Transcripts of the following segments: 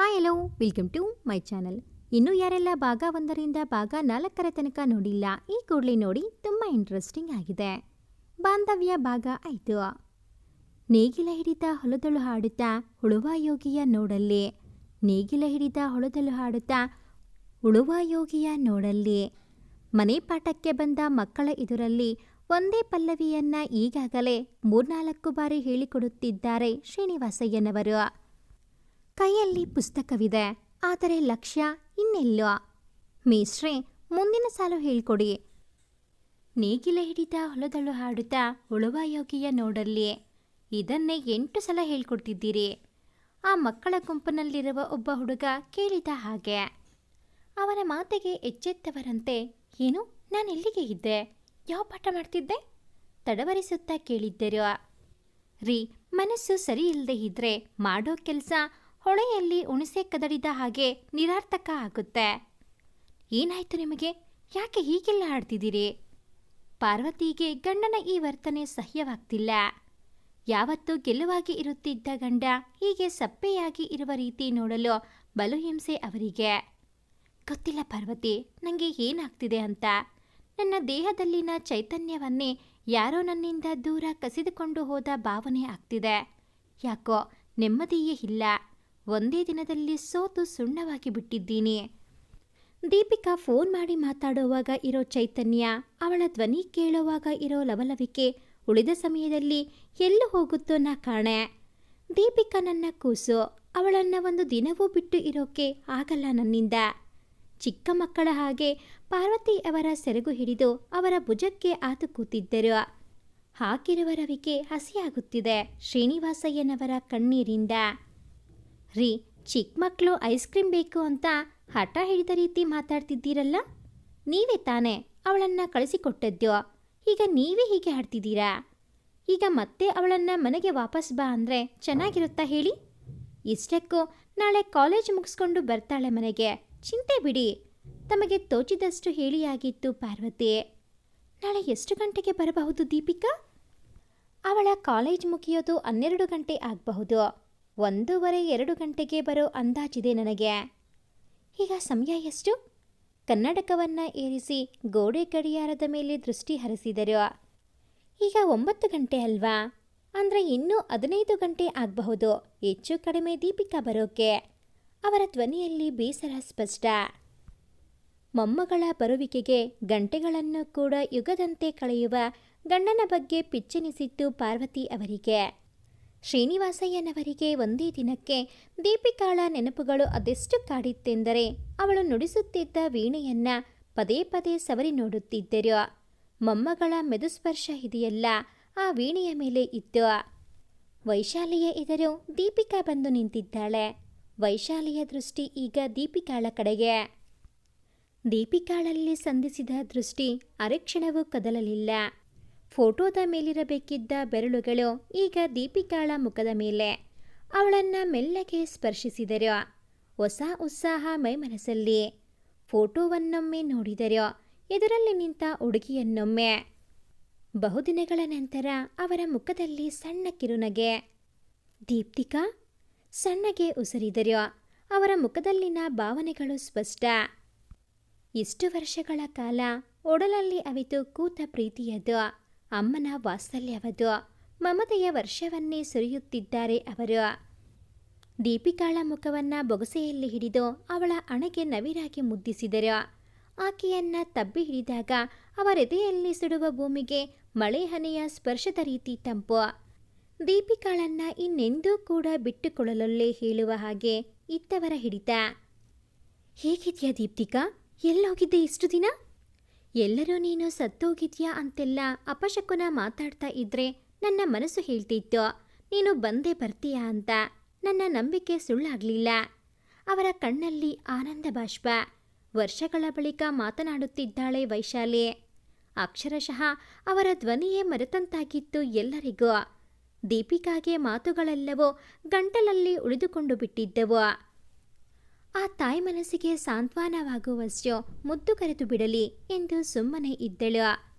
Hi hello welcome to my channel ಇನ್ನೂ ಯಾರೆಲ್ಲ ಭಾಗ ಒಂದರಿಂದ ಭಾಗ ನಾಲ್ಕರ ತನಕ ನೋಡಿಲ್ಲ, ಈ ಕೂಡಲೇ ನೋಡಿ ತುಂಬ ಇಂಟ್ರೆಸ್ಟಿಂಗ್ ಆಗಿದೆ. ಬಾಂಧವ್ಯ ಭಾಗ ಐದು. ನೇಗಿಲ ಹಿಡಿದ ಹೊಲದಳು ಹಾಡುತ್ತಾ, ಉಳುವ ಯೋಗಿಯ ನೋಡಲ್ಲಿ. ನೇಗಿಲ ಹಿಡಿದ ಹೊಲದಳು ಹಾಡುತ್ತಾ, ಉಳುವ ಯೋಗಿಯ ನೋಡಲ್ಲಿ. ಮನೆ ಪಾಠಕ್ಕೆ ಬಂದ ಮಕ್ಕಳ ಎದುರಲ್ಲಿ ಒಂದೇ ಪಲ್ಲವಿಯನ್ನ ಈಗಾಗಲೇ ಮೂರ್ನಾಲ್ಕು ಬಾರಿ ಹೇಳಿಕೊಡುತ್ತಿದ್ದಾರೆ ಶ್ರೀನಿವಾಸಯ್ಯನವರು. ಕೈಯಲ್ಲಿ ಪುಸ್ತಕವಿದೆ. ಆದರೆ ಲಕ್ಷ್ಯ ಇನ್ನೆಲ್ಲೋ. ಮೇಷ್ಟ್ರೆ ಮುಂದಿನ ಸಾಲು ಹೇಳ್ಕೊಡಿ. ನೇಗಿಲ ಹಿಡಿದ ಹೊಲದಳು ಹಾಡುತ್ತಾ ಉಳುವ ಯೋಗಿಯ ನೋಡಲ್ಲಿ. ಇದನ್ನೇ ಎಂಟು ಸಲ ಹೇಳ್ಕೊಡ್ತಿದ್ದೀರಿ. ಆ ಮಕ್ಕಳ ಗುಂಪಿನಲ್ಲಿರುವ ಒಬ್ಬ ಹುಡುಗ ಕೇಳಿದ ಹಾಗೆ. ಅವನ ಮಾತಿಗೆ ಎಚ್ಚೆತ್ತವರಂತೆ, ಏನು, ನಾನು ಎಲ್ಲಿಗೆ ಇದ್ದೆ? ಯಾವ ಪಾಠ ಮಾಡ್ತಿದ್ದೆ? ತಡವರಿಸುತ್ತಾ ಕೇಳಿದ್ದರು. ರೀ, ಮನಸ್ಸು ಸರಿ ಇಲ್ಲದೆ ಇದ್ರೆ ಮಾಡೋ ಕೆಲಸ ಹೊಳೆಯಲ್ಲಿ ಉಣಿಸೆ ಕದಡಿದ ಹಾಗೆ ನಿರಾರ್ಥಕ ಆಗುತ್ತೆ. ಏನಾಯ್ತು ನಿಮಗೆ? ಯಾಕೆ ಹೀಗೆಲ್ಲ ಆಡ್ತಿದ್ದೀರಿ? ಪಾರ್ವತಿಗೆ ಗಂಡನ ಈ ವರ್ತನೆ ಸಹ್ಯವಾಗ್ತಿಲ್ಲ. ಯಾವತ್ತೂ ಗೆಲುವಾಗಿ ಇರುತ್ತಿದ್ದ ಗಂಡ ಹೀಗೆ ಸಪ್ಪೆಯಾಗಿ ಇರುವ ರೀತಿ ನೋಡಲು ಬಲು ಹಿಂಸೆ ಅವರಿಗೆ. ಗೊತ್ತಿಲ್ಲ ಪಾರ್ವತಿ ನನಗೆ ಏನಾಗ್ತಿದೆ ಅಂತ. ನನ್ನ ದೇಹದಲ್ಲಿನ ಚೈತನ್ಯವನ್ನೇ ಯಾರೋ ನನ್ನಿಂದ ದೂರ ಕಸಿದುಕೊಂಡು ಹೋದ ಭಾವನೆ ಆಗ್ತಿದೆ. ಯಾಕೋ ನೆಮ್ಮದಿಯೇ ಇಲ್ಲ. ಒಂದೇ ದಿನದಲ್ಲಿ ಸೋತು ಸುಣ್ಣವಾಗಿ ಬಿಟ್ಟಿದ್ದೀನಿ. ದೀಪಿಕಾ ಫೋನ್ ಮಾಡಿ ಮಾತಾಡುವಾಗ ಇರೋ ಚೈತನ್ಯ, ಅವಳ ಧ್ವನಿ ಕೇಳುವಾಗ ಇರೋ ಲವಲವಿಕೆ ಉಳಿದ ಸಮಯದಲ್ಲಿ ಎಲ್ಲೂ ಹೋಗುತ್ತೋ ನಾ ಕಾಣೆ. ದೀಪಿಕಾ ನನ್ನ ಕೂಸು, ಅವಳನ್ನ ಒಂದು ದಿನವೂ ಬಿಟ್ಟು ಇರೋಕೆ ಆಗಲ್ಲ ನನ್ನಿಂದ. ಚಿಕ್ಕ ಮಕ್ಕಳ ಹಾಗೆ ಪಾರ್ವತಿ ಅವರ ಸೆರಗು ಹಿಡಿದು ಅವರ ಭುಜಕ್ಕೆ ಆತು ಕೂತಿದ್ದರು. ಹಾಕಿರುವ ರವಿಕೆ ಹಸಿಯಾಗುತ್ತಿದೆ ಶ್ರೀನಿವಾಸಯ್ಯನವರ ಕಣ್ಣೀರಿಂದ. ರೀ ಚಿಕ್ಕ ಮಕ್ಕಳು ಐಸ್ ಕ್ರೀಮ್ ಬೇಕು ಅಂತ ಹಠ ಹಿಡಿದ ರೀತಿ ಮಾತಾಡ್ತಿದ್ದೀರಲ್ಲ? ನೀವೇ ತಾನೇ ಅವಳನ್ನು ಕಳಿಸಿಕೊಟ್ಟದ್ಯೋ? ಈಗ ನೀವೇ ಹೀಗೆ ಆಡ್ತಿದ್ದೀರಾ? ಈಗ ಮತ್ತೆ ಅವಳನ್ನು ಮನೆಗೆ ವಾಪಸ್ ಬಾ ಅಂದರೆ ಚೆನ್ನಾಗಿರುತ್ತಾ ಹೇಳಿ? ಇಷ್ಟಕ್ಕೂ ನಾಳೆ ಕಾಲೇಜ್ ಮುಗಿಸ್ಕೊಂಡು ಬರ್ತಾಳೆ ಮನೆಗೆ. ಚಿಂತೆ ಬಿಡಿ. ತಮಗೆ ತೋಚಿದಷ್ಟು ಹೇಳಿಯಾಗಿತ್ತು ಪಾರ್ವತಿ. ನಾಳೆ ಎಷ್ಟು ಗಂಟೆಗೆ ಬರಬಹುದು ದೀಪಿಕಾ? ಅವಳ ಕಾಲೇಜ್ ಮುಗಿಯೋದು ಹನ್ನೆರಡು ಗಂಟೆ ಆಗಬಹುದು. ಒಂದೂವರೆ ಎರಡು ಗಂಟೆಗೆ ಬರೋ ಅಂದಾಜಿದೆ ನನಗೆ. ಈಗ ಸಮಯ ಎಷ್ಟು? ಕನ್ನಡಕವನ್ನು ಏರಿಸಿ ಗೋಡೆ ಗಡಿಯಾರದ ಮೇಲೆ ದೃಷ್ಟಿ ಹರಿಸಿದರು. ಈಗ ಒಂಬತ್ತು ಗಂಟೆ ಅಲ್ವಾ? ಅಂದರೆ ಇನ್ನೂ ಹದಿನೈದು ಗಂಟೆ ಆಗಬಹುದು. ಹೆಚ್ಚು ಕಡಿಮೆ ದೀಪಿಕಾ ಬರೋಕೆ. ಅವರ ಧ್ವನಿಯಲ್ಲಿ ಬೇಸರ ಸ್ಪಷ್ಟ. ಮೊಮ್ಮಗಳ ಬರುವಿಕೆಗೆ ಗಂಟೆಗಳನ್ನು ಕೂಡ ಯುಗದಂತೆ ಕಳೆಯುವ ಗಂಡನ ಬಗ್ಗೆ ಪಿಚ್ಚೆನಿಸಿತ್ತು ಪಾರ್ವತಿ ಅವರಿಗೆ. ಶ್ರೀನಿವಾಸಯ್ಯನವರಿಗೆ ಒಂದೇ ದಿನಕ್ಕೆ ದೀಪಿಕಾಳ ನೆನಪುಗಳು ಅದೆಷ್ಟು ಕಾಡಿತ್ತೆಂದರೆ ಅವಳು ನುಡಿಸುತ್ತಿದ್ದ ವೀಣೆಯನ್ನ ಪದೇ ಪದೇ ಸವರಿ ನೋಡುತ್ತಿದ್ದರು. ಮೊಮ್ಮಗಳ ಮೆದುಸ್ಪರ್ಶ ಇದೆಯಲ್ಲ ಆ ವೀಣೆಯ ಮೇಲೆ ಇತ್ತು. ವೈಶಾಲಿಯ ಎದುರು ದೀಪಿಕಾ ಬಂದು ನಿಂತಿದ್ದಾಳೆ. ವೈಶಾಲಿಯ ದೃಷ್ಟಿ ಈಗ ದೀಪಿಕಾಳ ಕಡೆಗೆ. ದೀಪಿಕಾಳಲ್ಲಿ ಸಂಧಿಸಿದ ದೃಷ್ಟಿ ಅರೆಕ್ಷಣವೂ ಕದಲಲಿಲ್ಲ. ಫೋಟೋದ ಮೇಲಿರಬೇಕಿದ್ದ ಬೆರಳುಗಳು ಈಗ ದೀಪಿಕಾಳ ಮುಖದ ಮೇಲೆ. ಅವಳನ್ನ ಮೆಲ್ಲಗೆ ಸ್ಪರ್ಶಿಸಿದರು, ಹೊಸ ಉತ್ಸಾಹ ಮೈಮನಸ್ಸಲ್ಲಿ ಫೋಟೋವನ್ನೊಮ್ಮೆ ನೋಡಿದರು, ಎದುರಲ್ಲಿ ನಿಂತ ಹುಡುಗಿಯನ್ನೊಮ್ಮೆ. ಬಹುದಿನಗಳ ನಂತರ ಅವರ ಮುಖದಲ್ಲಿ ಸಣ್ಣ ಕಿರುನಗೆ, ದೀಪ್ತಿಕಾ? ಸಣ್ಣಗೆ ಉಸಿರಿದರು, ಅವರ ಮುಖದಲ್ಲಿನ ಭಾವನೆಗಳು ಸ್ಪಷ್ಟ. ಇಷ್ಟು ವರ್ಷಗಳ ಕಾಲ ಒಡಲಲ್ಲಿ ಅವಿತು ಕೂತ ಪ್ರೀತಿಯದು ಅಮ್ಮನ ವಾತ್ಸಲ್ಯವದು. ಮಮತೆಯ ವರ್ಷವನ್ನೇ ಸುರಿಯುತ್ತಿದ್ದಾರೆ ಅವರು. ದೀಪಿಕಾಳ ಮುಖವನ್ನ ಬೊಗಸೆಯಲ್ಲಿ ಹಿಡಿದು ಅವಳ ಅಣೆಗೆ ನವಿರಾಗಿ ಮುದ್ದಿಸಿದರು. ಆಕೆಯನ್ನ ತಬ್ಬಿ ಹಿಡಿದಾಗ ಅವರೆದೆಯಲ್ಲಿ ಸುಡುವ ಭೂಮಿಗೆ ಮಳೆ ಹನಿಯ ಸ್ಪರ್ಶದ ರೀತಿ ತಂಪು. ದೀಪಿಕಾಳನ್ನ ಇನ್ನೆಂದೂ ಕೂಡ ಬಿಟ್ಟುಕೊಳ್ಳಲಲ್ಲೇ ಹೇಳುವ ಹಾಗೆ ಇತ್ತವರ ಹಿಡಿತ. ಹೇಗಿದೆಯಾ ದೀಪ್ತಿಕಾ? ಎಲ್ಲೋಗಿದ್ದೆ ಇಷ್ಟು ದಿನ? ಎಲ್ಲರೂ ನೀನು ಸತ್ತೋಗಿದ್ಯಾ ಅಂತೆಲ್ಲ ಅಪಶಕುನ ಮಾತಾಡ್ತಾ ಇದ್ರೆ ನನ್ನ ಮನಸ್ಸು ಹೇಳ್ತಿತ್ತು. ನೀನು ಬಂದೇ ಬರ್ತೀಯಾ ಅಂತ. ನನ್ನ ನಂಬಿಕೆ ಸುಳ್ಳಾಗ್ಲಿಲ್ಲ. ಅವರ ಕಣ್ಣಲ್ಲಿ ಆನಂದ ಬಾಷ್ಪ. ವರ್ಷಗಳ ಬಳಿಕ ಮಾತನಾಡುತ್ತಿದ್ದಾಳೆ ವೈಶಾಲಿ. ಅಕ್ಷರಶಃ ಅವರ ಧ್ವನಿಯೇ ಮರೆತಂತಾಗಿತ್ತು ಎಲ್ಲರಿಗೂ. ದೀಪಿಕಾಗೆ ಮಾತುಗಳೆಲ್ಲವೂ ಗಂಟಲಲ್ಲಿ ಉಳಿದುಕೊಂಡು ಬಿಟ್ಟಿದ್ದವು. ಆ ತಾಯಿ ಮನಸ್ಸಿಗೆ ಸಾಂತ್ವನವಾಗುವಷ್ಟು ಮುದ್ದು ಕರೆದು ಬಿಡಲಿ ಎಂದು ಸುಮ್ಮನೆ ಇದ್ದಳು.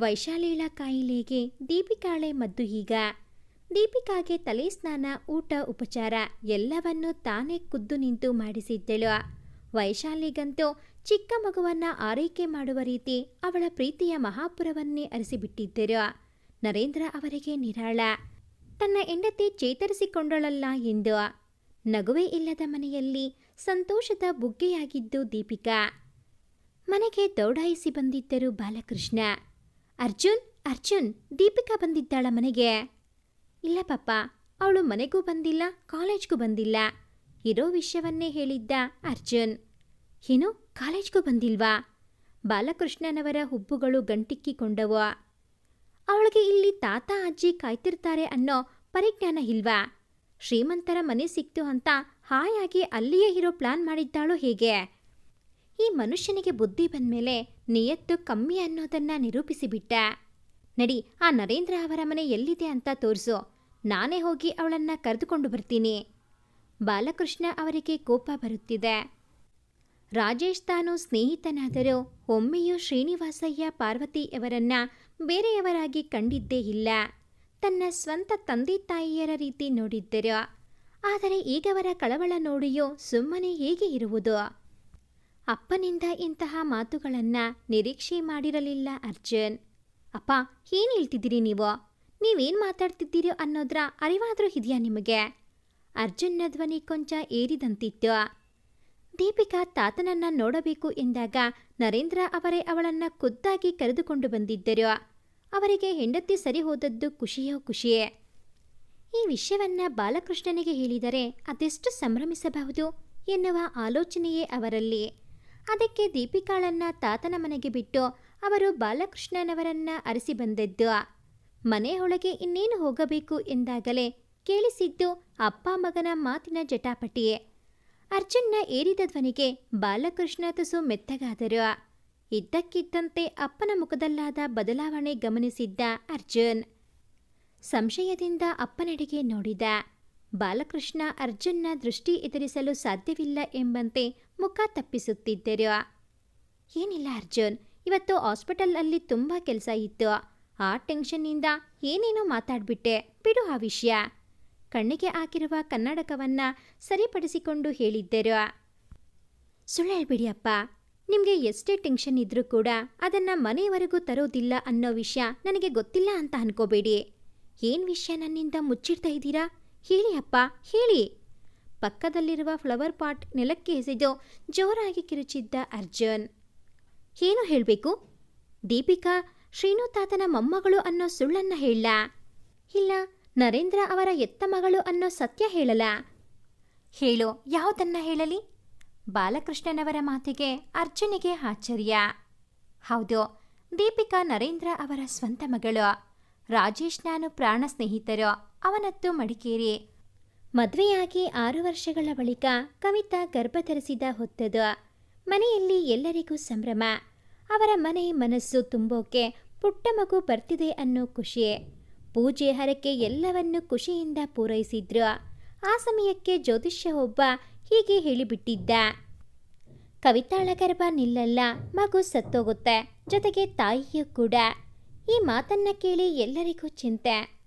ವೈಶಾಲೀಳ ಕಾಯಿಲೆಗೆ ದೀಪಿಕಾಳೆ ಮದ್ದು ಈಗ ದೀಪಿಕಾಗೆ ತಲೆ ಸ್ನಾನ, ಊಟ, ಉಪಚಾರ ಎಲ್ಲವನ್ನೂ ತಾನೇ ಖುದ್ದು ನಿಂತು ಮಾಡಿಸಿದ್ದಳು. ವೈಶಾಲಿಗಂತೂ ಚಿಕ್ಕ ಮಗುವನ್ನ ಆರೈಕೆ ಮಾಡುವ ರೀತಿ ಅವಳ ಪ್ರೀತಿಯ ಮಹಾಪುರವನ್ನೇ ಅರಿಸಿಬಿಟ್ಟಿದ್ದರು. ನರೇಂದ್ರ ಅವರಿಗೆ ನಿರಾಳ. ತನ್ನ ಹೆಂಡತಿ ಚೇತರಿಸಿಕೊಂಡಳಲ್ಲ ಎಂದು. ನಗುವೇ ಇಲ್ಲದ ಮನೆಯಲ್ಲಿ ಸಂತೋಷದ ಬುಗ್ಗೆಯಾಗಿದ್ದು ದೀಪಿಕಾ. ಮನೆಗೆ ದೌಡಾಯಿಸಿ ಬಂದಿದ್ದರು ಬಾಲಕೃಷ್ಣ. ಅರ್ಜುನ್ ಅರ್ಜುನ್, ದೀಪಿಕಾ ಬಂದಿದ್ದಾಳ ಮನೆಗೆ. ಇಲ್ಲ ಪಾಪ, ಅವಳು ಮನೆಗೂ ಬಂದಿಲ್ಲ, ಕಾಲೇಜ್ಗೂ ಬಂದಿಲ್ಲ. ಇರೋ ವಿಷಯವನ್ನೇ ಹೇಳಿದ್ದ ಅರ್ಜುನ್. ಏನು ಕಾಲೇಜ್ಗೂ ಬಂದಿಲ್ವಾ? ಬಾಲಕೃಷ್ಣನವರ ಹುಬ್ಬುಗಳು ಗಂಟಿಕ್ಕಿಕೊಂಡವು. ಅವಳಿಗೆ ಇಲ್ಲಿ ತಾತ, ಅಜ್ಜಿ ಕಾಯ್ತಿರ್ತಾರೆ ಅನ್ನೋ ಪರಿಜ್ಞಾನ ಇಲ್ವಾ? ಶ್ರೀಮಂತರ ಮನೆ ಸಿಕ್ತು ಅಂತ ಹಾಯಾಗಿ ಅಲ್ಲಿಯೇ ಇರೋ ಪ್ಲಾನ್ ಮಾಡಿದ್ದಾಳೋ ಹೇಗೆ? ಈ ಮನುಷ್ಯನಿಗೆ ಬುದ್ಧಿ ಬಂದ್ಮೇಲೆ ನಿಯತ್ತು ಕಮ್ಮಿ ಅನ್ನೋದನ್ನ ನಿರೂಪಿಸಿಬಿಟ್ಟ. ನಡಿ, ಆ ನರೇಂದ್ರ ಅವರ ಮನೆ ಎಲ್ಲಿದೆ ಅಂತ ತೋರಿಸು. ನಾನೇ ಹೋಗಿ ಅವಳನ್ನ ಕರೆದುಕೊಂಡು ಬರ್ತೀನಿ. ಬಾಲಕೃಷ್ಣ ಅವರಿಗೆ ಕೋಪ ಬರುತ್ತಿದೆ. ರಾಜೇಶ್ ತಾನು ಸ್ನೇಹಿತನಾದರೂ ಒಮ್ಮೆಯೂ ಶ್ರೀನಿವಾಸಯ್ಯ ಪಾರ್ವತಿಯವರನ್ನ ಬೇರೆಯವರಾಗಿ ಕಂಡಿದ್ದೇ ಇಲ್ಲ. ತನ್ನ ಸ್ವಂತ ತಂದೆ ತಾಯಿಯರ ರೀತಿ ನೋಡಿದ್ದರು ಆದರೆ ಈಗವರ ಕಳವಳ ನೋಡಿಯೋ ಸುಮ್ಮನೆ ಹೇಗೆ ಇರುವುದು. ಅಪ್ಪನಿಂದ ಇಂತಹ ಮಾತುಗಳನ್ನ ನಿರೀಕ್ಷೆ ಮಾಡಿರಲಿಲ್ಲ ಅರ್ಜುನ್. ಅಪ್ಪ, ಏನು ಹೇಳ್ತಿದ್ದೀರಿ ನೀವು? ನೀವೇನು ಮಾತಾಡ್ತಿದ್ದೀರೋ ಅನ್ನೋದ್ರ ಅರಿವಾದ್ರೂ ಇದೆಯಾ ನಿಮಗೆ? ಅರ್ಜುನ್ನ ಧ್ವನಿ ಕೊಂಚ ಏರಿದಂತಿತ್ತು. ದೀಪಿಕಾ ತಾತನನ್ನ ನೋಡಬೇಕು ಎಂದಾಗ ನರೇಂದ್ರ ಅವರೇ ಅವಳನ್ನ ಖುದ್ದಾಗಿ ಕರೆದುಕೊಂಡು ಬಂದಿದ್ದರು. ಅವರಿಗೆ ಹೆಂಡತಿ ಸರಿ ಹೋದದ್ದು ಖುಷಿಯೋ ಖುಷಿಯೇ. ಈ ವಿಷಯವನ್ನ ಬಾಲಕೃಷ್ಣನಿಗೆ ಹೇಳಿದರೆ ಅದೆಷ್ಟು ಸಂಭ್ರಮಿಸಬಹುದು ಎನ್ನುವ ಆಲೋಚನೆಯೇ ಅವರಲ್ಲಿ. ಅದಕ್ಕೆ ದೀಪಿಕಾಳನ್ನ ತಾತನ ಮನೆಗೆ ಬಿಟ್ಟು ಅವರು ಬಾಲಕೃಷ್ಣನವರನ್ನ ಅರಸಿ ಬಂದದ್ದು. ಮನೆಯೊಳಗೆ ಇನ್ನೇನು ಹೋಗಬೇಕು ಎಂದಾಗಲೇ ಕೇಳಿಸಿದ್ದು ಅಪ್ಪ ಮಗನ ಮಾತಿನ ಜಟಾಪಟಿಯೇ. ಅರ್ಜುನ್ನ ಏರಿದ ಧ್ವನಿಗೆ ಬಾಲಕೃಷ್ಣ ತುಸು ಮೆತ್ತಗಾದರು. ಇದ್ದಕ್ಕಿದ್ದಂತೆ ಅಪ್ಪನ ಮುಖದಲ್ಲಾದ ಬದಲಾವಣೆ ಗಮನಿಸಿದ್ದ ಅರ್ಜುನ್. ಸಂಶಯದಿಂದ ಅಪ್ಪನೆಡೆಗೆ ನೋಡಿದ ಬಾಲಕೃಷ್ಣ ಅರ್ಜುನ್ನ ದೃಷ್ಟಿ ಎದುರಿಸಲು ಸಾಧ್ಯವಿಲ್ಲ ಎಂಬಂತೆ ಮುಖ ತಪ್ಪಿಸುತ್ತಿದ್ದರು. ಏನಿಲ್ಲ ಅರ್ಜುನ್, ಇವತ್ತು ಹಾಸ್ಪಿಟಲ್ ಅಲ್ಲಿ ತುಂಬ ಕೆಲಸ ಇತ್ತು. ಆ ಟೆನ್ಷನ್ನಿಂದ ಏನೇನೋ ಮಾತಾಡ್ಬಿಟ್ಟೆ. ಬಿಡು ಆ ವಿಷಯ. ಕಣ್ಣಿಗೆ ಹಾಕಿರುವ ಕನ್ನಡಕವನ್ನ ಸರಿಪಡಿಸಿಕೊಂಡು ಹೇಳಿದ್ದರು. ಸುಳ್ಳು ಹೇಳ್ಬಿಡಿ ಅಪ್ಪ ನಿಮಗೆ ಎಷ್ಟೇ ಟೆನ್ಷನ್ ಇದ್ರೂ ಕೂಡ ಅದನ್ನ ಮನೆಯವರೆಗೂ ತರೋದಿಲ್ಲ ಅನ್ನೋ ವಿಷಯ ನನಗೆ ಗೊತ್ತಿಲ್ಲ ಅಂತ ಅನ್ಕೋಬೇಡಿ. ಏನ್ ವಿಷಯ ನನ್ನಿಂದ ಮುಚ್ಚಿಡ್ತಾ ಇದ್ದೀರಾ? ಹೇಳಿ ಅಪ್ಪ, ಹೇಳಿ. ಪಕ್ಕದಲ್ಲಿರುವ ಫ್ಲವರ್ ಪಾಟ್ ನೆಲಕ್ಕೆ ಎಸೆದು ಜೋರಾಗಿ ಕಿರುಚಿದ್ದ ಅರ್ಜುನ್. ಏನು ಹೇಳಬೇಕು? ದೀಪಿಕಾ ಶ್ರೀನು ತಾತನ ಮೊಮ್ಮಗಳು ಅನ್ನೋ ಸುಳ್ಳನ್ನ ಹೇಳ. ಇಲ್ಲ, ನರೇಂದ್ರ ಅವರ ಎತ್ತ ಮಗಳು ಅನ್ನೋ ಸತ್ಯ ಹೇಳಲ ಹೇಳು, ಯಾವುದನ್ನ ಹೇಳಲಿ? ಬಾಲಕೃಷ್ಣನವರ ಮಾತಿಗೆ ಅರ್ಜುನಿಗೆ ಆಶ್ಚರ್ಯ. ಹೌದು, ದೀಪಿಕಾ ನರೇಂದ್ರ ಅವರ ಸ್ವಂತ ಮಗಳು. ರಾಜೇಶ್ ನಾನು ಪ್ರಾಣ ಸ್ನೇಹಿತರು ಅವನತ್ತು ಮಡಿಕೇರಿ. ಮದುವೆಯಾಗಿ ಆರು ವರ್ಷಗಳ ಬಳಿಕ ಕವಿತಾ ಗರ್ಭ ಧರಿಸಿದ ಹೊತ್ತದು. ಮನೆಯಲ್ಲಿ ಎಲ್ಲರಿಗೂ ಸಂಭ್ರಮ. ಅವರ ಮನೆ ಮನಸ್ಸು ತುಂಬೋಕೆ ಪುಟ್ಟ ಮಗು ಬರ್ತಿದೆ ಅನ್ನೋ ಖುಷಿ. ಪೂಜೆ ಹರಕೆ ಎಲ್ಲವನ್ನು ಖುಷಿಯಿಂದ ಪೂರೈಸಿದ್ರು. ಆ ಸಮಯಕ್ಕೆ ಜ್ಯೋತಿಷ್ಯ ಒಬ್ಬ ಹೀಗೆ ಹೇಳಿಬಿಟ್ಟಿದ್ದ. ಕವಿತಾಳ ಗರ್ಭ ನಿಲ್ಲಲ್ಲ, ಮಗು ಸತ್ತೋಗುತ್ತೆ. ಜೊತೆಗೆ ತಾಯಿಯೂ ಕೂಡ. ಈ ಮಾತನ್ನ ಕೇಳಿ ಎಲ್ಲರಿಗೂ ಚಿಂತೆ.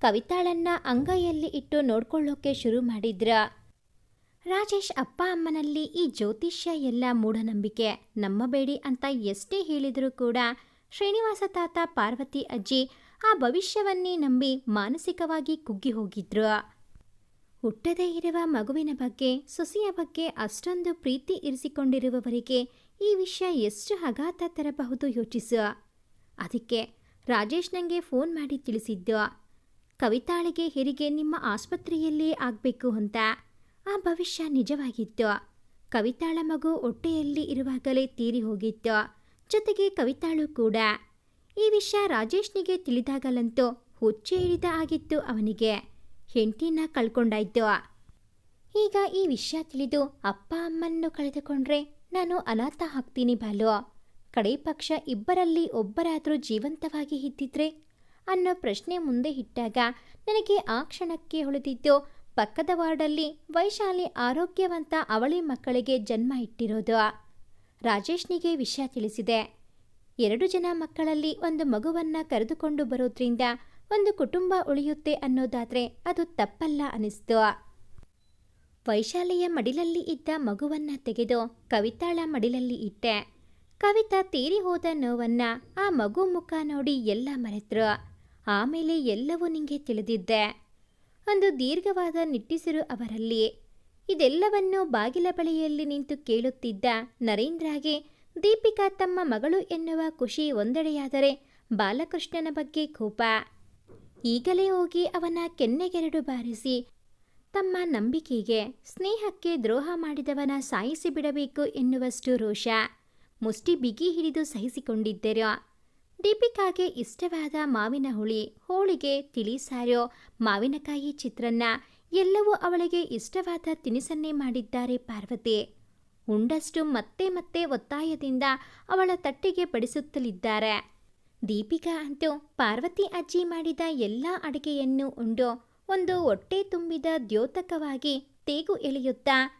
ಕವಿತಾಳನ್ನ ಅಂಗೈಯಲ್ಲಿ ಇಟ್ಟು ನೋಡ್ಕೊಳ್ಳೋಕೆ ಶುರು ಮಾಡಿದ್ರ. ರಾಜೇಶ್ ಅಪ್ಪ ಅಮ್ಮನಲ್ಲಿ ಈ ಜ್ಯೋತಿಷ್ಯ ಎಲ್ಲ ಮೂಢನಂಬಿಕೆ. ನಂಬಬೇಡಿ ಅಂತ ಎಷ್ಟೇ ಹೇಳಿದರೂ ಕೂಡ ಶ್ರೀನಿವಾಸ ತಾತ, ಪಾರ್ವತಿ ಅಜ್ಜಿ ಆ ಭವಿಷ್ಯವನ್ನೇ ನಂಬಿ ಮಾನಸಿಕವಾಗಿ ಕುಗ್ಗಿ ಹೋಗಿದ್ರು. ಹುಟ್ಟದೇ ಇರುವ ಮಗುವಿನ ಬಗ್ಗೆ, ಸೊಸೆಯ ಬಗ್ಗೆ ಅಷ್ಟೊಂದು ಪ್ರೀತಿ ಇರಿಸಿಕೊಂಡಿರುವವರಿಗೆ ಈ ವಿಷಯ ಎಷ್ಟು ಆಘಾತ ತರಬಹುದು ಯೋಚಿಸು. ಅದಕ್ಕೆ ರಾಜೇಶ್ ನನಗೆ ಫೋನ್ ಮಾಡಿ ತಿಳಿಸಿದ್ದು. ಕವಿತಾಳಿಗೆ ಹೆರಿಗೆ ನಿಮ್ಮ ಆಸ್ಪತ್ರೆಯಲ್ಲೇ ಆಗಬೇಕು ಅಂತ. ಆ ಭವಿಷ್ಯ ನಿಜವಾಗಿತ್ತು. ಕವಿತಾಳ ಮಗು ಹೊಟ್ಟೆಯಲ್ಲಿ ಇರುವಾಗಲೇ ತೀರಿ ಹೋಗಿತ್ತು ಜೊತೆಗೆ ಕವಿತಾಳು ಕೂಡ. ಈ ವಿಷಯ ರಾಜೇಶ್ನಿಗೆ ತಿಳಿದಾಗಲಂತೂ ಹುಚ್ಚೆ ಹಿಡಿದ ಆಗಿತ್ತು ಅವನಿಗೆ. ಹೆಂಡತಿನ ಕಳ್ಕೊಂಡಾಯ್ತು. ಈಗ ಈ ವಿಷಯ ತಿಳಿದು ಅಪ್ಪ ಅಮ್ಮನ್ನು ಕಳೆದುಕೊಂಡ್ರೆ ನಾನು ಅನಾಥ ಹಾಕ್ತೀನಿ ಬಾಲು. ಕಡೆ ಪಕ್ಷ ಇಬ್ಬರಲ್ಲಿ ಒಬ್ಬರಾದರೂ ಜೀವಂತವಾಗಿ ಇದ್ದಿದ್ರೆ? ಅನ್ನೋ ಪ್ರಶ್ನೆ ಮುಂದೆ ಇಟ್ಟಾಗ ನನಗೆ ಆ ಕ್ಷಣಕ್ಕೆ ಉಳಿದಿದ್ದು ಪಕ್ಕದ ವಾರ್ಡಲ್ಲಿ ವೈಶಾಲಿ ಆರೋಗ್ಯವಂತ ಅವಳಿ ಮಕ್ಕಳಿಗೆ ಜನ್ಮ ಇಟ್ಟಿರೋದು. ರಾಜೇಶ್ನಿಗೆ ವಿಷಯ ತಿಳಿಸಿದೆ. ಎರಡು ಜನ ಮಕ್ಕಳಲ್ಲಿ ಒಂದು ಮಗುವನ್ನ ಕರೆದುಕೊಂಡು ಬರೋದ್ರಿಂದ ಒಂದು ಕುಟುಂಬ ಉಳಿಯುತ್ತೆ ಅನ್ನೋದಾದರೆ ಅದು ತಪ್ಪಲ್ಲ ಅನಿಸ್ತು. ವೈಶಾಲಿಯ ಮಡಿಲಲ್ಲಿ ಇದ್ದ ಮಗುವನ್ನು ತೆಗೆದು ಕವಿತಾಳ ಮಡಿಲಲ್ಲಿ ಇಟ್ಟೆ. ಕವಿತಾ ತೀರಿ ಹೋದ ನೋವನ್ನ ಆ ಮಗು ಮುಖ ನೋಡಿ ಎಲ್ಲ ಮರೆತರು. ಆಮೇಲೆ ಎಲ್ಲವೂ ನಿಂಗೆ ತಿಳಿದಿದ್ದೆ. ಒಂದು ದೀರ್ಘವಾದ ನಿಟ್ಟಿಸಿರು ಅವರಲ್ಲಿ. ಇದೆಲ್ಲವನ್ನೂ ಬಾಗಿಲ ಬಳಿಯಲ್ಲಿ ನಿಂತು ಕೇಳುತ್ತಿದ್ದ ನರೇಂದ್ರಗೆ, ದೀಪಿಕಾ ತಮ್ಮ ಮಗಳು ಎನ್ನುವ ಖುಷಿ ಒಂದೆಡೆಯಾದರೆ ಬಾಲಕೃಷ್ಣನ ಬಗ್ಗೆ ಕೋಪ. ಈಗಲೇ ಹೋಗಿ ಅವನ ಕೆನ್ನೆಗೆರಡು ಬಾರಿಸಿ, ತಮ್ಮ ನಂಬಿಕೆಗೆ, ಸ್ನೇಹಕ್ಕೆ ದ್ರೋಹ ಮಾಡಿದವನ ಸಾಯಿಸಿ ಬಿಡಬೇಕು ಎನ್ನುವಷ್ಟು ರೋಷ. ಮುಷ್ಟಿ ಬಿಗಿ ಹಿಡಿದು ಸಹಿಸಿಕೊಂಡಿದ್ದರು? ದೀಪಿಕಾಗೆ ಇಷ್ಟವಾದ ಮಾವಿನ ಹುಳಿ ಹೋಳಿಗೆ, ತಿಳಿಸಾರೋ ಮಾವಿನಕಾಯಿ ಚಿತ್ರನ್ನ ಎಲ್ಲವೂ ಅವಳಿಗೆ ಇಷ್ಟವಾದ ತಿನಿಸನ್ನೇ ಮಾಡಿದ್ದಾರೆ ಪಾರ್ವತಿ. ಉಂಡಷ್ಟು ಮತ್ತೆ ಮತ್ತೆ ಒತ್ತಾಯದಿಂದ ಅವಳ ತಟ್ಟೆಗೆ ಬಡಿಸುತ್ತಲಿದ್ದಾರೆ. ದೀಪಿಕಾ ಅಂತೂ ಪಾರ್ವತಿ ಅಜ್ಜಿ ಮಾಡಿದ ಎಲ್ಲ ಅಡುಗೆಯನ್ನು ಉಂಡು ಒಂದು ಹೊಟ್ಟೆ ತುಂಬಿದ ದ್ಯೋತಕವಾಗಿ ತೇಗು ಎಳೆಯುತ್ತಾ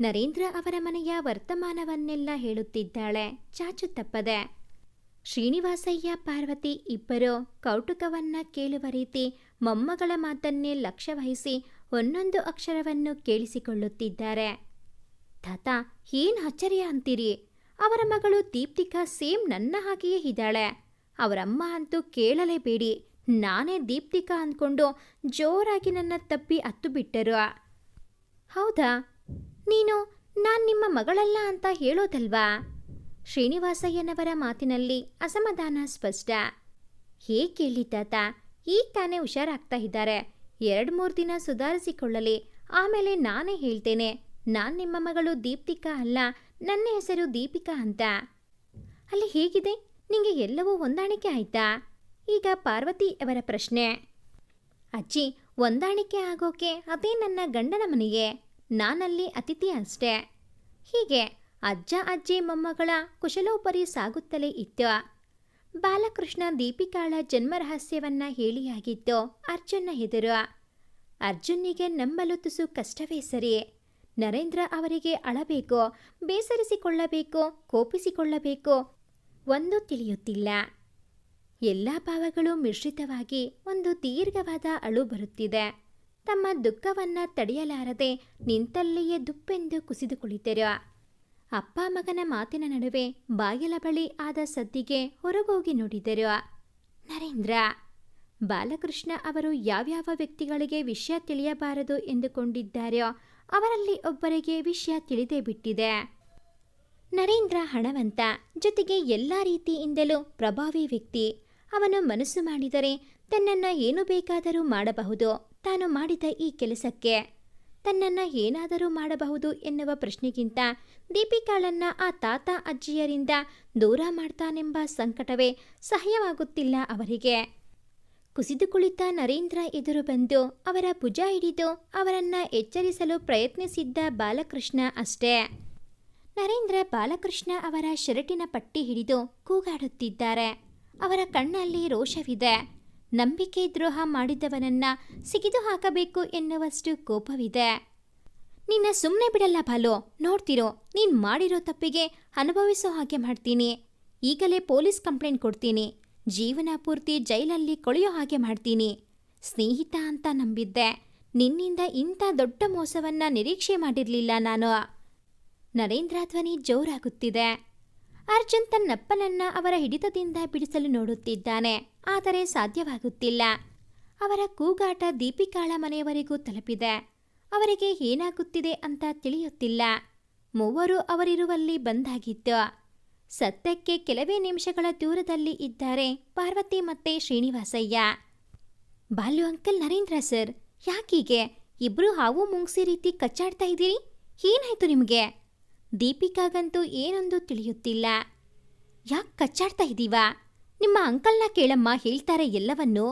ನರೇಂದ್ರ ಅವರ ಮನೆಯ ವರ್ತಮಾನವನ್ನೆಲ್ಲ ಹೇಳುತ್ತಿದ್ದಾಳೆ. ಚಾಚು ತಪ್ಪದೆ. ಶ್ರೀನಿವಾಸಯ್ಯ, ಪಾರ್ವತಿ ಇಬ್ಬರು ಕೌಟುಕವನ್ನ ಕೇಳುವ ರೀತಿ ಮೊಮ್ಮಗಳ ಮಾತನ್ನೇ ಲಕ್ಷ್ಯವಹಿಸಿ ಒಂದೊಂದು ಅಕ್ಷರವನ್ನು ಕೇಳಿಸಿಕೊಳ್ಳುತ್ತಿದ್ದಾರೆ. ತಾತ, ಏನ್ ಅಚ್ಚರಿಯ ಅಂತೀರಿ? ಅವರ ಮಗಳು ದೀಪ್ತಿಕಾ ಸೇಮ್ ನನ್ನ ಹಾಗೆಯೇ ಇದ್ದಾಳೆ. ಅವರಮ್ಮ ಅಂತೂ ಕೇಳಲೇಬೇಡಿ. ನಾನೇ ದೀಪ್ತಿಕಾ ಅಂದ್ಕೊಂಡು ಜೋರಾಗಿ ನನ್ನ ತಪ್ಪಿ ಹತ್ತು ಬಿಟ್ಟರು. ಹೌದಾ? ನೀನು ನಾನ್ ನಿಮ್ಮ ಮಗಳಲ್ಲ ಅಂತ ಹೇಳೋದಲ್ವಾ? ಶ್ರೀನಿವಾಸಯ್ಯನವರ ಮಾತಿನಲ್ಲಿ ಅಸಮಾಧಾನ ಸ್ಪಷ್ಟ. ಹೇ ಕೇಳಿ ತಾತ? ಈಗ ತಾನೇ ಹುಷಾರಾಗ್ತಾ ಇದ್ದಾರೆ. ಎರಡು ಮೂರು ದಿನ ಸುಧಾರಿಸಿಕೊಳ್ಳಲಿ. ಆಮೇಲೆ ನಾನೇ ಹೇಳ್ತೇನೆ. ನಾನ್ ನಿಮ್ಮ ಮಗಳು ದೀಪ್ತಿಕಾ ಅಲ್ಲ, ನನ್ನ ಹೆಸರು ದೀಪಿಕಾ ಅಂತ. ಅಲ್ಲಿ ಹೇಗಿದೆ? ನಿಂಗೆ ಎಲ್ಲವೂ ಹೊಂದಾಣಿಕೆ ಆಯ್ತಾ? ಈಗ ಪಾರ್ವತಿ ಅವರ ಪ್ರಶ್ನೆ. ಅಜ್ಜಿ, ಹೊಂದಾಣಿಕೆ ಆಗೋಕೆ ಅದೇ ನನ್ನ ಗಂಡನ ಮನೆಗೆ ನಾನಲ್ಲಿ ಅತಿಥಿ ಅಷ್ಟೇ. ಹೀಗೆ ಅಜ್ಜ ಅಜ್ಜಿ ಮೊಮ್ಮಗಳ ಕುಶಲೋಪರಿ ಸಾಗುತ್ತಲೇ ಇತ್ತು. ಬಾಲಕೃಷ್ಣ ದೀಪಿಕಾಳ ಜನ್ಮ ರಹಸ್ಯವನ್ನ ಹೇಳಿಯಾಗಿತ್ತು ಅರ್ಜುನ್ನ ಎದುರು ಅರ್ಜುನಿಗೆ ನಂಬಲು ತುಸು ಕಷ್ಟವೇ ಸರಿ. ನರೇಂದ್ರ ಅವರಿಗೆ ಅಳಬೇಕು, ಬೇಸರಿಸಿಕೊಳ್ಳಬೇಕು, ಕೋಪಿಸಿಕೊಳ್ಳಬೇಕು ಒಂದು ತಿಳಿಯುತ್ತಿಲ್ಲ. ಎಲ್ಲ ಭಾವಗಳು ಮಿಶ್ರಿತವಾಗಿ ಒಂದು ದೀರ್ಘವಾದ ಅಳು ಬರುತ್ತಿದೆ. ತಮ್ಮ ದುಃಖವನ್ನು ತಡೆಯಲಾರದೆ ನಿಂತಲ್ಲಿಯೇ ದುಪ್ಪೆಂದು ಕುಸಿದು ಕುಳಿತರು ಅಪ್ಪ ಮಗನ ಮಾತಿನ ನಡುವೆ ಬಾಗಿಲ ಬಳಿ ಆದ ಸದ್ದಿಗೆ ಹೊರಗೋಗಿ ನೋಡಿದರು? ನರೇಂದ್ರ, ಬಾಲಕೃಷ್ಣ ಅವರು ಯಾವ್ಯಾವ ವ್ಯಕ್ತಿಗಳಿಗೆ ವಿಷಯ ತಿಳಿಯಬಾರದು ಎಂದುಕೊಂಡಿದ್ದಾರೋ ಅವರಲ್ಲಿ ಒಬ್ಬರಿಗೆ ವಿಷಯ ತಿಳಿದೇ ಬಿಟ್ಟಿದೆ. ನರೇಂದ್ರ ಹಣವಂತ, ಜೊತೆಗೆ ಎಲ್ಲ ರೀತಿಯಿಂದಲೂ ಪ್ರಭಾವಿ ವ್ಯಕ್ತಿ. ಅವನು ಮನಸ್ಸು ಮಾಡಿದರೆ ತನ್ನನ್ನು ಏನು ಬೇಕಾದರೂ ಮಾಡಬಹುದು. ತಾನು ಮಾಡಿದ ಈ ಕೆಲಸಕ್ಕೆ ತನ್ನನ್ನು ಏನಾದರೂ ಮಾಡಬಹುದು ಎನ್ನುವ ಪ್ರಶ್ನೆಗಿಂತ ದೀಪಿಕಾಳನ್ನ ಆ ತಾತ ಅಜ್ಜಿಯರಿಂದ ದೂರ ಮಾಡ್ತಾನೆಂಬ ಸಂಕಟವೇ ಸಹ್ಯವಾಗುತ್ತಿಲ್ಲ ಅವರಿಗೆ. ಕುಸಿದು ಕುಳಿತ ನರೇಂದ್ರ ಎದುರು ಬಂದು ಅವರ ಭುಜ ಹಿಡಿದು ಅವರನ್ನು ಎಚ್ಚರಿಸಲು ಪ್ರಯತ್ನಿಸಿದ್ದ ಬಾಲಕೃಷ್ಣ ಅಷ್ಟೇ. ನರೇಂದ್ರ ಬಾಲಕೃಷ್ಣ ಅವರ ಶರಟಿನ ಪಟ್ಟಿ ಹಿಡಿದು ಕೂಗಾಡುತ್ತಿದ್ದಾರೆ. ಅವರ ಕಣ್ಣಲ್ಲಿ ರೋಷವಿದೆ. ನಂಬಿಕೆ ದ್ರೋಹ ಮಾಡಿದವನನ್ನ ಸಿಗಿದು ಹಾಕಬೇಕು ಎನ್ನುವಷ್ಟು ಕೋಪವಿದೆ. ನಿನ್ನ ಸುಮ್ಮನೆ ಬಿಡಲ್ಲ ಬಾಲು, ನೋಡ್ತಿರೋ, ನೀನ್ ಮಾಡಿರೋ ತಪ್ಪಿಗೆ ಅನುಭವಿಸೋ ಹಾಗೆ ಮಾಡ್ತೀನಿ. ಈಗಲೇ ಪೊಲೀಸ್ ಕಂಪ್ಲೇಂಟ್ ಕೊಡ್ತೀನಿ. ಜೀವನ ಪೂರ್ತಿ ಜೈಲಲ್ಲಿ ಕೊಳೆಯೋ ಹಾಗೆ ಮಾಡ್ತೀನಿ. ಸ್ನೇಹಿತ ಅಂತ ನಂಬಿದ್ದೆ. ನಿನ್ನಿಂದ ಇಂಥ ದೊಡ್ಡ ಮೋಸವನ್ನ ನಿರೀಕ್ಷೆ ಮಾಡಿರಲಿಲ್ಲ ನಾನು. ನರೇಂದ್ರ ಧ್ವನಿ ಜೋರಾಗುತ್ತಿದೆ. ಅರ್ಜುನ್ ತನ್ನಪ್ಪನನ್ನ ಅವರ ಹಿಡಿತದಿಂದ ಬಿಡಿಸಲು ನೋಡುತ್ತಿದ್ದಾನೆ. ಆದರೆ ಸಾಧ್ಯವಾಗುತ್ತಿಲ್ಲ. ಅವರ ಕೂಗಾಟ ದೀಪಿಕಾಳ ಮನೆಯವರೆಗೂ ತಲುಪಿದೆ. ಅವರಿಗೆ ಏನಾಗುತ್ತಿದೆ ಅಂತ ತಿಳಿಯುತ್ತಿಲ್ಲ. ಮೂವರು ಅವರಿರುವಲ್ಲಿ ಬಂದಾಗಿತ್ತು. ಸತ್ಯಕ್ಕೆ ಕೆಲವೇ ನಿಮಿಷಗಳ ದೂರದಲ್ಲಿ ಇದ್ದಾರೆ ಪಾರ್ವತಿ ಮತ್ತೆ ಶ್ರೀನಿವಾಸಯ್ಯ. ಬಾಲು ಅಂಕಲ್ ನರೇಂದ್ರ ಸರ್, ಯಾಕೀಗೆ? ಇಬ್ರು ಹಾವು ಮುಂಗ್ಸಿ ರೀತಿ ಕಚ್ಚಾಡ್ತಾ ಇದ್ದೀರಿ? ಏನಾಯ್ತು ನಿಮಗೆ? ದೀಪಿಕಾಗಂತೂ ಏನೊಂದು ತಿಳಿಯುತ್ತಿಲ್ಲ. ಯಾಕೆ ಕಚ್ಚಾಡ್ತಾ ಇದ್ದೀವ ನಿಮ್ಮ ಅಂಕಲ್ನ ಕೇಳಮ್ಮ ಹೇಳ್ತಾರೆ ಎಲ್ಲವನ್ನೂ.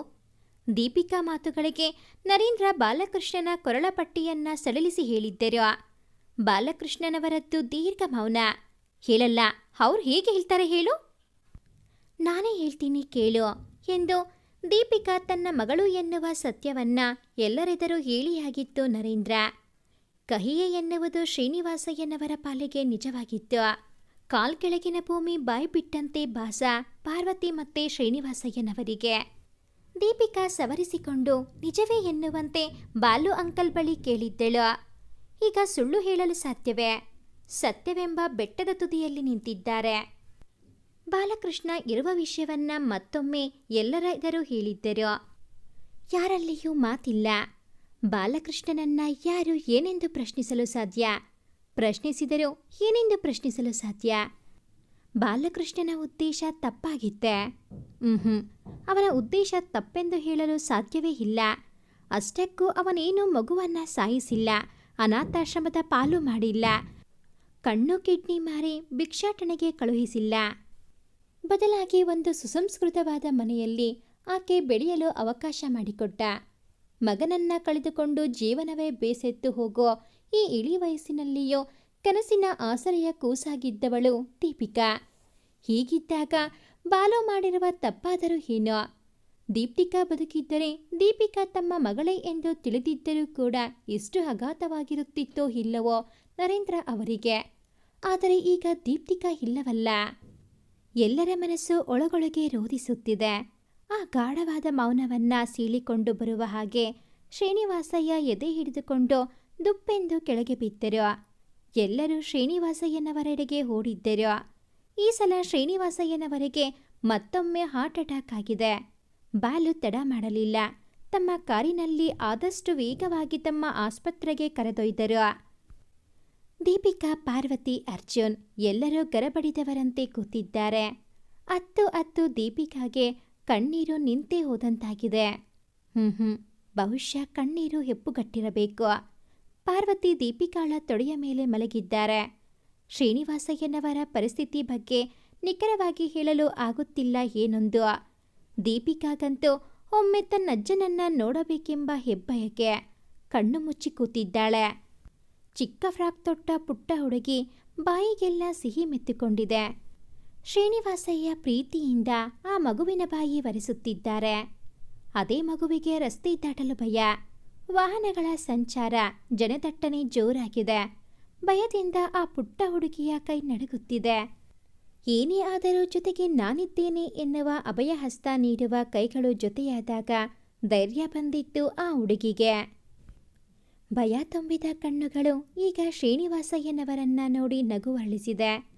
ದೀಪಿಕಾ ಮಾತುಗಳಿಗೆ ನರೇಂದ್ರ ಬಾಲಕೃಷ್ಣನ ಕೊರಳಪಟ್ಟಿಯನ್ನ ಸಡಿಲಿಸಿ ಹೇಳಿದ್ದರು. ಬಾಲಕೃಷ್ಣನವರದ್ದು ದೀರ್ಘ ಮೌನ. ಹೇಳಲ್ಲ, ಅವ್ರು ಹೇಗೆ ಹೇಳ್ತಾರೆ ಹೇಳು? ನಾನೇ ಹೇಳ್ತೀನಿ ಕೇಳು ಎಂದು ದೀಪಿಕಾ ತನ್ನ ಮಗಳು ಎನ್ನುವ ಸತ್ಯವನ್ನ ಎಲ್ಲರೆದರೂ ಹೇಳಿಯಾಗಿತ್ತು ನರೇಂದ್ರ. ಕಹಿಯೇ ಎನ್ನುವುದು ಶ್ರೀನಿವಾಸಯ್ಯನವರ ಪಾಲಿಗೆ ನಿಜವಾಗಿತ್ತು. ಕಾಲ್ ಕೆಳಗಿನ ಭೂಮಿ ಬಾಯಿ ಬಿಟ್ಟಂತೆ ಭಾಸ, ಪಾರ್ವತಿ ಮತ್ತೆ ಶ್ರೀನಿವಾಸಯ್ಯನವರಿಗೆ. ದೀಪಿಕಾ ಸವರಿಸಿಕೊಂಡು, ನಿಜವೇ ಎನ್ನುವಂತೆ ಬಾಲು ಅಂಕಲ್ ಬಳಿ ಕೇಳಿದ್ದಳು. ಈಗ ಸುಳ್ಳು ಹೇಳಲು ಸಾಧ್ಯವೇ? ಸತ್ಯವೆಂಬ ಬೆಟ್ಟದ ತುದಿಯಲ್ಲಿ ನಿಂತಿದ್ದಾರೆ. ಬಾಲಕೃಷ್ಣ ಇರುವ ವಿಷಯವನ್ನ ಮತ್ತೊಮ್ಮೆ ಎಲ್ಲರ ಎದುರು ಹೇಳಿದ್ದರು. ಯಾರಲ್ಲಿಯೂ ಮಾತಿಲ್ಲ. ಬಾಲಕೃಷ್ಣನನ್ನ ಯಾರು ಏನೆಂದು ಪ್ರಶ್ನಿಸಲು ಸಾಧ್ಯ? ಪ್ರಶ್ನಿಸಿದರೂ ಏನೆಂದು ಪ್ರಶ್ನಿಸಲು ಸಾಧ್ಯ? ಬಾಲಕೃಷ್ಣನ ಉದ್ದೇಶ ತಪ್ಪಾಗಿತ್ತೆ. ಹ್ಞೂ ಅವನ ಉದ್ದೇಶ ತಪ್ಪೆಂದು ಹೇಳಲು ಸಾಧ್ಯವೇ ಇಲ್ಲ. ಅಷ್ಟಕ್ಕೂ ಅವನೇನೂ ಮಗುವನ್ನ ಸಾಯಿಸಿಲ್ಲ. ಅನಾಥಾಶ್ರಮದ ಪಾಲು ಮಾಡಿಲ್ಲ. ಕಣ್ಣು ಕಿಡ್ನಿ ಮಾರಿ ಭಿಕ್ಷಾಟನೆಗೆ ಕಳುಹಿಸಿಲ್ಲ. ಬದಲಾಗಿ ಒಂದು ಸುಸಂಸ್ಕೃತವಾದ ಮನೆಯಲ್ಲಿ ಆಕೆ ಬೆಳೆಯಲು ಅವಕಾಶ ಮಾಡಿಕೊಟ್ಟ. ಮಗನನ್ನ ಕಳೆದುಕೊಂಡು ಜೀವನವೇ ಬೇಸೆತ್ತು ಹೋಗೋ ಈ ಇಳಿ ವಯಸ್ಸಿನಲ್ಲಿಯೋ ಕನಸಿನ ಆಸರೆಯ ಕೂಸಾಗಿದ್ದವಳು ದೀಪಿಕಾ. ಹೀಗಿದ್ದಾಗ ಬಾಲು ಮಾಡಿರುವ ತಪ್ಪಾದರೂ ಏನೋ. ದೀಪ್ತಿಕಾ ಬದುಕಿದ್ದರೆ ದೀಪಿಕಾ ತಮ್ಮ ಮಗಳೇ ಎಂದು ತಿಳಿದಿದ್ದರೂ ಕೂಡ ಎಷ್ಟು ಅಘಾತವಾಗಿರುತ್ತಿತ್ತೋ ಇಲ್ಲವೋ ನರೇಂದ್ರ ಅವರಿಗೆ. ಆದರೆ ಈಗ ದೀಪ್ತಿಕಾ ಇಲ್ಲವಲ್ಲ. ಎಲ್ಲರ ಮನಸ್ಸು ಒಳಗೊಳಗೆ ರೋಧಿಸುತ್ತಿದೆ. ಆ ಗಾಢವಾದ ಮೌನವನ್ನ ಸೀಳಿಕೊಂಡು ಬರುವ ಹಾಗೆ ಶ್ರೀನಿವಾಸಯ್ಯ ಎದೆ ಹಿಡಿದುಕೊಂಡು ದುಪ್ಪೆಂದು ಕೆಳಗೆ ಬಿದ್ದರು. ಎಲ್ಲರೂ ಶ್ರೀನಿವಾಸಯ್ಯನವರೆಡೆಗೆ ಓಡಿದ್ದರು. ಈ ಸಲ ಶ್ರೀನಿವಾಸಯ್ಯನವರೆಗೆ ಮತ್ತೊಮ್ಮೆ ಹಾರ್ಟ್ ಅಟ್ಯಾಕ್ ಆಗಿದೆ. ಬಾಲು ತಡ ಮಾಡಲಿಲ್ಲ. ತಮ್ಮ ಕಾರಿನಲ್ಲಿ ಆದಷ್ಟು ವೇಗವಾಗಿ ತಮ್ಮ ಆಸ್ಪತ್ರೆಗೆ ಕರೆದೊಯ್ದರು. ದೀಪಿಕಾ, ಪಾರ್ವತಿ, ಅರ್ಜುನ್ ಎಲ್ಲರೂ ಗರಬಡಿದವರಂತೆ ಕೂತಿದ್ದಾರೆ. ಅತ್ತು ಅತ್ತು ದೀಪಿಕಾಗೆ ಕಣ್ಣೀರು ನಿಂತೇ ಹೋದಂತಾಗಿದೆ. ಹ್ಞೂ ಹ್ಞೂ ಬಹುಶಃ ಕಣ್ಣೀರು ಹೆಪ್ಪುಗಟ್ಟಿರಬೇಕು. ಪಾರ್ವತಿ ದೀಪಿಕಾಳ ತೊಡೆಯ ಮೇಲೆ ಮಲಗಿದ್ದಾರೆ. ಶ್ರೀನಿವಾಸಯ್ಯನವರ ಪರಿಸ್ಥಿತಿ ಬಗ್ಗೆ ನಿಖರವಾಗಿ ಹೇಳಲು ಆಗುತ್ತಿಲ್ಲ ಏನೊಂದು. ದೀಪಿಕಾಗಂತೂ ಒಮ್ಮೆ ತನ್ನಜ್ಜನನ್ನ ನೋಡಬೇಕೆಂಬ ಹೆಬ್ಬಯಕೆ ಕಣ್ಣು ಮುಚ್ಚಿ ಕೂತಿದ್ದಾಳೆ. ಚಿಕ್ಕ ಫ್ರಾಕ್ ತೊಟ್ಟ ಪುಟ್ಟ ಹುಡುಗಿ ಬಾಯಿಗೆಲ್ಲ ಸಿಹಿ ಮೆತ್ತುಕೊಂಡಿದೆ. ಶ್ರೀನಿವಾಸಯ್ಯ ಪ್ರೀತಿಯಿಂದ ಆ ಮಗುವಿನ ಬಾಯಿ ಒರೆಸುತ್ತಿದ್ದಾರೆ. ಅದೇ ಮಗುವಿಗೆ ರಸ್ತೆ ದಾಟಲು ಭಯ. ವಾಹನಗಳ ಸಂಚಾರ ಜನದಟ್ಟಣೆ ಜೋರಾಗಿದೆ. ಭಯದಿಂದ ಆ ಪುಟ್ಟ ಹುಡುಗಿಯ ಕೈ ನಡುಗುತ್ತಿದೆ. ಏನೇ ಆದರೂ ಜೊತೆಗೆ ನಾನಿದ್ದೇನೆ ಎನ್ನುವ ಅಭಯಹಸ್ತ ನೀಡುವ ಕೈಗಳು ಜೊತೆಯಾದಾಗ ಧೈರ್ಯ ಬಂದಿತ್ತು ಆ ಹುಡುಗಿಗೆ. ಭಯ ತುಂಬಿದ ಕಣ್ಣುಗಳು ಈಗ ಶ್ರೀನಿವಾಸಯ್ಯನವರನ್ನ ನೋಡಿ ನಗು ಅಳಿಸಿದೆ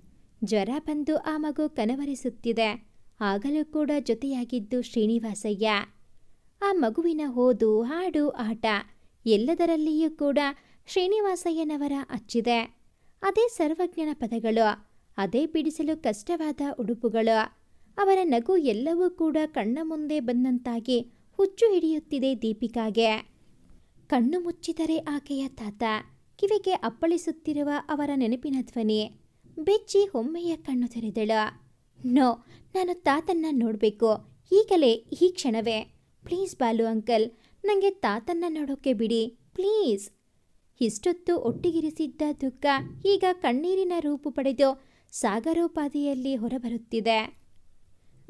ಜ್ವರ ಬಂದು ಆ ಮಗು ಕನವರಿಸುತ್ತಿದೆ. ಆಗಲೂ ಕೂಡ ಜೊತೆಯಾಗಿದ್ದು ಶ್ರೀನಿವಾಸಯ್ಯ. ಆ ಮಗುವಿನ ಓದು, ಹಾಡು, ಆಟ ಎಲ್ಲದರಲ್ಲಿಯೂ ಕೂಡ ಶ್ರೀನಿವಾಸಯ್ಯನವರ ಅಚ್ಚಿದೆ. ಅದೇ ಸರ್ವಜ್ಞನ ಪದಗಳು, ಅದೇ ಬಿಡಿಸಲು ಕಷ್ಟವಾದ ಉಡುಪುಗಳು. ಅವರ ನಗು ಎಲ್ಲವೂ ಕೂಡ ಕಣ್ಣ ಮುಂದೆ ಬಂದಂತಾಗಿ ಹುಚ್ಚು ಹಿಡಿಯುತ್ತಿದೆ ದೀಪಿಕಾಗೆ. ಕಣ್ಣು ಮುಚ್ಚಿದರೆ ಆಕೆಯ ತಾತ ಕಿವಿಗೆ ಅಪ್ಪಳಿಸುತ್ತಿರುವ ಅವರ ನೆನಪಿನ ಧ್ವನಿ. ಬೆಚ್ಚಿ ಒಮ್ಮೆಯ ಕಣ್ಣು ತೆರೆದಳು. ನೋ, ನಾನು ತಾತನ್ನ ನೋಡಬೇಕು. ಈಗಲೇ, ಈ ಕ್ಷಣವೇ. ಪ್ಲೀಸ್ ಬಾಲು ಅಂಕಲ್ ನನಗೆ ತಾತನ್ನ ನೋಡೋಕೆ ಬಿಡಿ. ಪ್ಲೀಸ್. ಇಷ್ಟೊತ್ತು ಒಟ್ಟಿಗಿರಿಸಿದ್ದ ದುಃಖ ಈಗ ಕಣ್ಣೀರಿನ ರೂಪು ಪಡೆದು ಸಾಗರೋಪಾದಿಯಲ್ಲಿ ಹೊರಬರುತ್ತಿದೆ.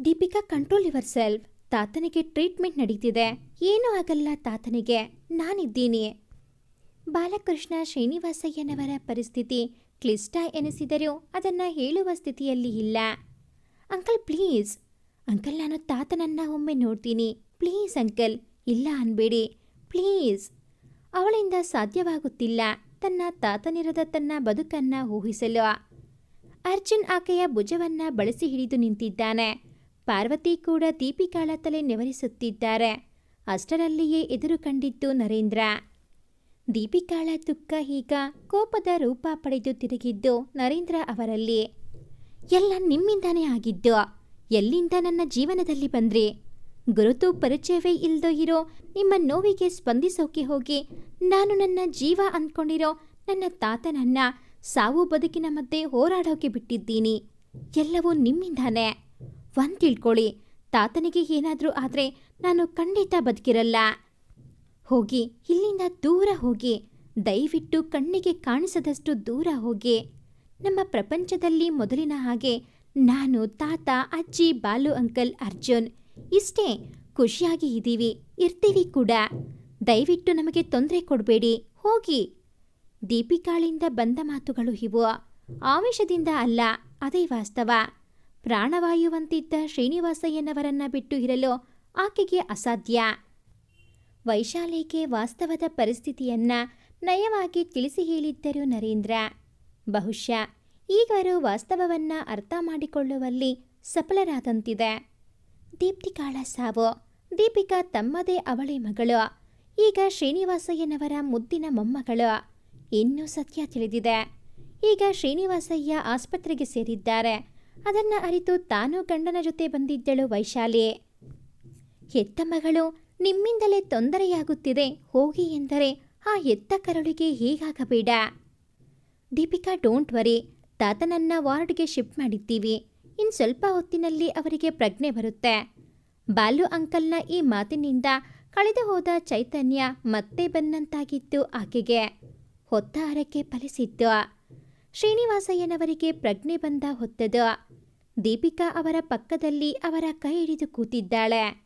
Deepika control yourself. ತಾತನಿಗೆ ಟ್ರೀಟ್ಮೆಂಟ್ ನಡೀತಿದೆ. ಏನೂ ಆಗಲ್ಲ ತಾತನಿಗೆ. ನಾನಿದ್ದೀನಿ. ಬಾಲಕೃಷ್ಣ ಶ್ರೀನಿವಾಸಯ್ಯನವರ ಪರಿಸ್ಥಿತಿ ಕ್ಲಿಷ್ಟ ಎನಿಸಿದರೂ ಅದನ್ನು ಹೇಳುವ ಸ್ಥಿತಿಯಲ್ಲಿ ಇಲ್ಲ. Uncle, please. ಅಂಕಲ್, ನಾನು ತಾತನನ್ನ ಒಮ್ಮೆ ನೋಡ್ತೀನಿ. Please, uncle. ಇಲ್ಲ ಅನ್ಬೇಡಿ. ಪ್ಲೀಸ್. ಅವಳಿಂದ ಸಾಧ್ಯವಾಗುತ್ತಿಲ್ಲ ತನ್ನ ತಾತನಿರದ ತನ್ನ ಬದುಕನ್ನ ಊಹಿಸಲು. ಅರ್ಜುನ್ ಆಕೆಯ ಭುಜವನ್ನ ಬಳಸಿ ಹಿಡಿದು ನಿಂತಿದ್ದಾನೆ. ಪಾರ್ವತಿ ಕೂಡ ದೀಪಿಕಾಳ ತಲೆ ನೆವರಿಸುತ್ತಿದ್ದಾರೆ. ಅಷ್ಟರಲ್ಲಿಯೇ ಎದುರು ಕಂಡಿದ್ದು ನರೇಂದ್ರ. ದೀಪಿಕಾಳ ದುಃಖ ಈಗ ಕೋಪದ ರೂಪ ಪಡೆದು ತಿರುಗಿದ್ದು ನರೇಂದ್ರ ಅವರಲ್ಲಿ, ಎಲ್ಲ ನಿಮ್ಮಿಂದಾನೇ ಆಗಿದ್ದು, ಎಲ್ಲಿಂದ ನನ್ನ ಜೀವನದಲ್ಲಿ ಬಂದ್ರಿ? ಗುರುತು ಪರಿಚಯವೇ ಇಲ್ಲದೋ ಇರೋ ನಿಮ್ಮ ನೋವಿಗೆ ಸ್ಪಂದಿಸೋಕೆ ಹೋಗಿ ನಾನು ನನ್ನ ಜೀವ ಅಂದ್ಕೊಂಡಿರೋ ನನ್ನ ತಾತನನ್ನ ಸಾವು ಬದುಕಿನ ಮಧ್ಯೆ ಹೋರಾಡೋಕೆ ಬಿಟ್ಟಿದ್ದೀನಿ. ಎಲ್ಲವೂ ನಿಮ್ಮಿಂದಾನೇ. ಒಂದು ತಿಳ್ಕೊಳ್ಳಿ, ತಾತನಿಗೆ ಏನಾದರೂ ಆದರೆ ನಾನು ಖಂಡಿತ ಬದುಕಿರಲ್ಲ. ಹೋಗಿ, ಇಲ್ಲಿಂದ ದೂರ ಹೋಗಿ, ದಯವಿಟ್ಟು ಕಣ್ಣಿಗೆ ಕಾಣಿಸದಷ್ಟು ದೂರ ಹೋಗಿ. ನಮ್ಮ ಪ್ರಪಂಚದಲ್ಲಿ ಮೊದಲಿನ ಹಾಗೆ ನಾನು, ತಾತ, ಅಜ್ಜಿ, ಬಾಲು, ಅಂಕಲ್, ಅರ್ಜುನ್, ಇಷ್ಟೇ ಖುಷಿಯಾಗಿ ಇದ್ದೀವಿ, ಇರ್ತೀವಿ ಕೂಡ. ದಯವಿಟ್ಟು ನಮಗೆ ತೊಂದರೆ ಕೊಡಬೇಡಿ, ಹೋಗಿ. ದೀಪಿಕಾಳಿಂದ ಬಂದ ಮಾತುಗಳು ಇವು. ಆವೇಶದಿಂದ ಅಲ್ಲ, ಅದೇ ವಾಸ್ತವ. ಪ್ರಾಣವಾಯುವಂತಿದ್ದ ಶ್ರೀನಿವಾಸಯ್ಯನವರನ್ನ ಬಿಟ್ಟು ಇರಲು ಆಕೆಗೆ ಅಸಾಧ್ಯ. ವೈಶಾಲಿಗೆ ವಾಸ್ತವದ ಪರಿಸ್ಥಿತಿಯನ್ನ ನಯವಾಗಿ ತಿಳಿಸಿ ಹೇಳಿದ್ದರು ನರೇಂದ್ರ. ಬಹುಶಃ ಈಗವರು ವಾಸ್ತವವನ್ನ ಅರ್ಥ ಮಾಡಿಕೊಳ್ಳುವಲ್ಲಿ ಸಫಲರಾದಂತಿದೆ. ದೀಪ್ತಿಕಾಳ ಸಾವು. ದೀಪಿಕಾ ತಮ್ಮದೇ ಅವಳಿ ಮಗಳು. ಈಗ ಶ್ರೀನಿವಾಸಯ್ಯನವರ ಮುದ್ದಿನ ಮೊಮ್ಮಗಳು. ಇನ್ನೂ ಸತ್ಯ ತಿಳಿದಿದೆ. ಈಗ ಶ್ರೀನಿವಾಸಯ್ಯ ಆಸ್ಪತ್ರೆಗೆ ಸೇರಿದ್ದಾರೆ. ಅದನ್ನ ಅರಿತು ತಾನು ಗಂಡನ ಜೊತೆ ಬಂದಿದ್ದಳು ವೈಶಾಲಿ. ಹೆತ್ತ ಮಗಳು ನಿಮ್ಮಿಂದಲೇ ತೊಂದರೆಯಾಗುತ್ತಿದೆ, ಹೋಗಿ ಎಂದರೆ ಆ ಎತ್ತ ಕರಳಿಗೆ ಹೀಗಾಗಬೇಡ. Deepika, don't worry. ತಾತನನ್ನ ವಾರ್ಡ್ಗೆ ಶಿಫ್ಟ್ ಮಾಡಿದ್ದೀವಿ. ಇನ್ನು ಸ್ವಲ್ಪ ಹೊತ್ತಿನಲ್ಲಿ ಅವರಿಗೆ ಪ್ರಜ್ಞೆ ಬರುತ್ತೆ. ಬಾಲು ಅಂಕಲ್ನ ಈ ಮಾತಿನಿಂದ ಕಳೆದು ಹೋದ ಚೈತನ್ಯ ಮತ್ತೆ ಬಂದಂತಾಗಿತ್ತು ಆಕೆಗೆ. ಹೊತ್ತ ಹರಕೆ ಫಲಿಸಿದ್ದು ಶ್ರೀನಿವಾಸಯ್ಯನವರಿಗೆ ಪ್ರಜ್ಞೆ ಬಂದ ಹೊತ್ತದು. ದೀಪಿಕಾ ಅವರ ಪಕ್ಕದಲ್ಲಿ ಅವರ ಕೈ ಹಿಡಿದು ಕೂತಿದ್ದಾಳೆ.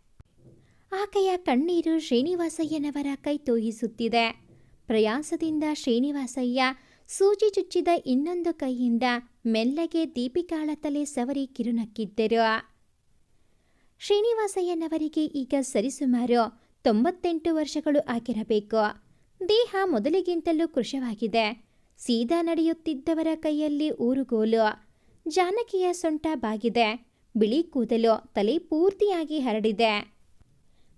ಆಕೆಯ ಕಣ್ಣೀರು ಶ್ರೀನಿವಾಸಯ್ಯನವರ ಕೈ ತೋಯಿಸುತ್ತಿದೆ ಪ್ರಯಾಸದಿಂದ ಶ್ರೀನಿವಾಸಯ್ಯ ಸೂಜಿ ಚುಚ್ಚಿದ ಇನ್ನೊಂದು ಕೈಯಿಂದ ಮೆಲ್ಲಗೆ ದೀಪಿಕಾಳ ತಲೆ ಸವರಿ ಕಿರುನಕ್ಕಿದ್ದರು. ಶ್ರೀನಿವಾಸಯ್ಯನವರಿಗೆ ಈಗ ಸರಿಸುಮಾರು ತೊಂಬತ್ತೆಂಟು ವರ್ಷಗಳು ಆಗಿರಬೇಕು. ದೇಹ ಮೊದಲಿಗಿಂತಲೂ ಕೃಶವಾಗಿದೆ. ಸೀದಾ ನಡೆಯುತ್ತಿದ್ದವರ ಕೈಯಲ್ಲಿ ಊರುಗೋಲು. ಜಾನಕಿಯ ಸೊಂಟ ಬಾಗಿದೆ. ಬಿಳಿ ಕೂದಲು ತಲೆ ಪೂರ್ತಿಯಾಗಿ ಹರಡಿದೆ.